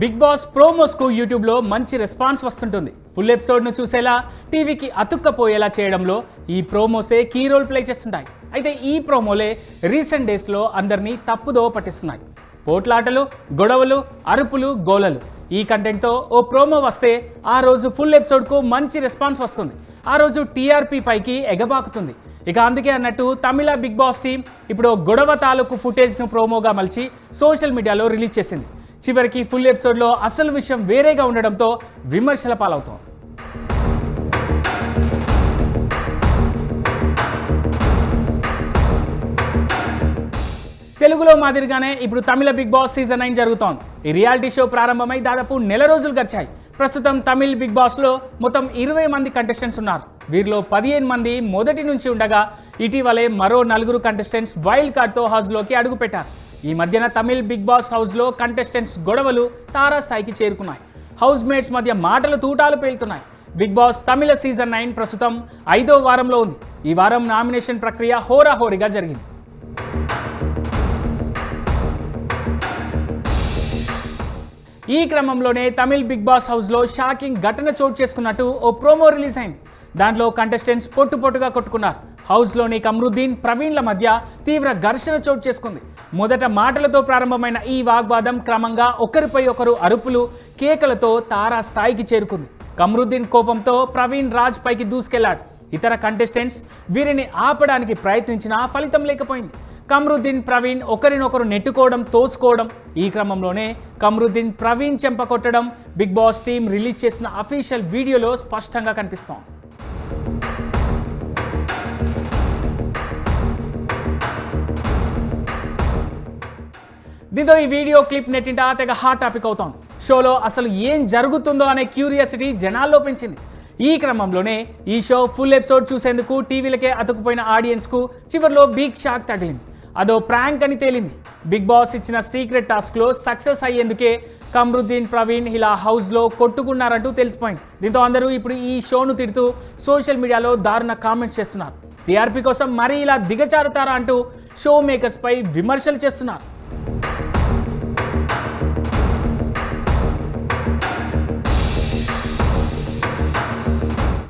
Big boss ప్రోమోస్కు యూట్యూబ్లో మంచి response వస్తుంటుంది. ఫుల్ ఎపిసోడ్ను చూసేలా టీవీకి అతుక్కపోయేలా చేయడంలో ఈ ప్రోమోసే కీ రోల్ ప్లే చేస్తుంటాయి. అయితే ఈ ప్రోమోలే రీసెంట్ డేస్లో అందరినీ తప్పుదోవ పట్టిస్తున్నాయి. పోట్లాటలు గొడవలు అరుపులు గోలలు. ఈ కంటెంట్తో ఓ ప్రోమో వస్తే ఆ రోజు ఫుల్ ఎపిసోడ్కు మంచి రెస్పాన్స్ వస్తుంది. ఆ రోజు టీఆర్పీ పైకి ఎగబాకుతుంది. ఇక అందుకే అన్నట్టు తమిళ బిగ్ బాస్ టీం ఇప్పుడు గొడవ తాలూకు ఫుటేజ్ను ప్రోమోగా మలిచి సోషల్ మీడియాలో రిలీజ్ చేసింది. చివరికి ఫుల్ ఎపిసోడ్లో అసలు విషయం వేరేగా ఉండడంతో విమర్శల పాలవుతోంది తెలుగులో మాదిరిగానే ఇప్పుడు Tamil Bigg Boss season nine జరుగుతోంది. ఈ రియాలిటీ షో ప్రారంభమై దాదాపు నెల రోజులు గడిచాయి. ప్రస్తుతం తమిళ్ బిగ్ బాస్లో మొత్తం ఇరవై మంది కంటెస్టెంట్స్ ఉన్నారు. వీరిలో పదిహేను మంది మొదటి నుంచి ఉండగా ఇటీవలే మరో నలుగురు కంటెస్టెంట్స్ వైల్డ్ కార్డ్తో హౌస్లోకి అడుగుపెట్టారు. ఈ మధ్యన తమిళ్ బిగ్ బాస్ హౌస్లో కంటెస్టెంట్స్ గొడవలు తారాస్థాయికి చేరుకున్నాయి. హౌస్ మేట్స్ మధ్య మాటలు తూటాలు పేలుతున్నాయి. Bigg Boss Tamil season nine ప్రస్తుతం ఐదో వారంలో ఉంది. ఈ వారం నామినేషన్ ప్రక్రియ హోరాహోరీగా జరిగింది. ఈ క్రమంలోనే తమిళ్ బిగ్ బాస్ హౌస్లో షాకింగ్ ఘటన చోటు చేసుకున్నట్టు ఓ ప్రోమో రిలీజ్ అయింది. దాంట్లో కంటెస్టెంట్స్ పొట్టు పొట్టుగా కొట్టుకున్నారు. హౌస్లోని కమరుద్దీన్ ప్రవీణ్ల మధ్య తీవ్ర ఘర్షణ చోటు చేసుకుంది. మొదట మాటలతో ప్రారంభమైన ఈ వాగ్వాదం క్రమంగా ఒకరిపై ఒకరు అరుపులు కేకలతో తారా స్థాయికి చేరుకుంది. కమరుద్దీన్ కోపంతో ప్రవీణ్ రాజ్ పైకి దూసుకెళ్ళాడు. ఇతర కంటెస్టెంట్స్ వీరిని ఆపడానికి ప్రయత్నించినా ఫలితం లేకపోయింది. కమరుద్దీన్ ప్రవీణ్ ఒకరినొకరు నెట్టుకోవడం తోసుకోవడం ఈ క్రమంలోనే కమరుద్దీన్ ప్రవీణ్ చెంప కొట్టడం బిగ్ బాస్ టీం రిలీజ్ చేసిన అఫీషియల్ వీడియోలో స్పష్టంగా కనిపిస్తోంది. దీంతో ఈ వీడియో క్లిప్ నెట్టింట తెగ హాట్ టాపిక్ అవుతోంది. షోలో అసలు ఏం జరుగుతుందో అనే క్యూరియాసిటీ జనాల్లో పెంచింది ఈ క్రమంలోనే ఈ షో ఫుల్ ఎపిసోడ్ చూసేందుకు టీవీలకే అతుకుపోయిన ఆడియన్స్కు చివరిలో బిగ్ షాక్ తగిలింది. అదో ప్రాంక్ అని తేలింది. బిగ్ బాస్ ఇచ్చిన సీక్రెట్ టాస్క్లో సక్సెస్ అయ్యేందుకే కమరుద్దీన్ ప్రవీణ్ ఇలా హౌస్లో కొట్టుకున్నారంటూ తెలిసిపోయింది. దీంతో అందరూ ఇప్పుడు ఈ షోను తిడుతూ సోషల్ మీడియాలో దారుణ కామెంట్స్ చేస్తున్నారు. టీఆర్పీ కోసం మరీ ఇలా దిగచారుతారా అంటూ షో మేకర్స్పై విమర్శలు చేస్తున్నారు.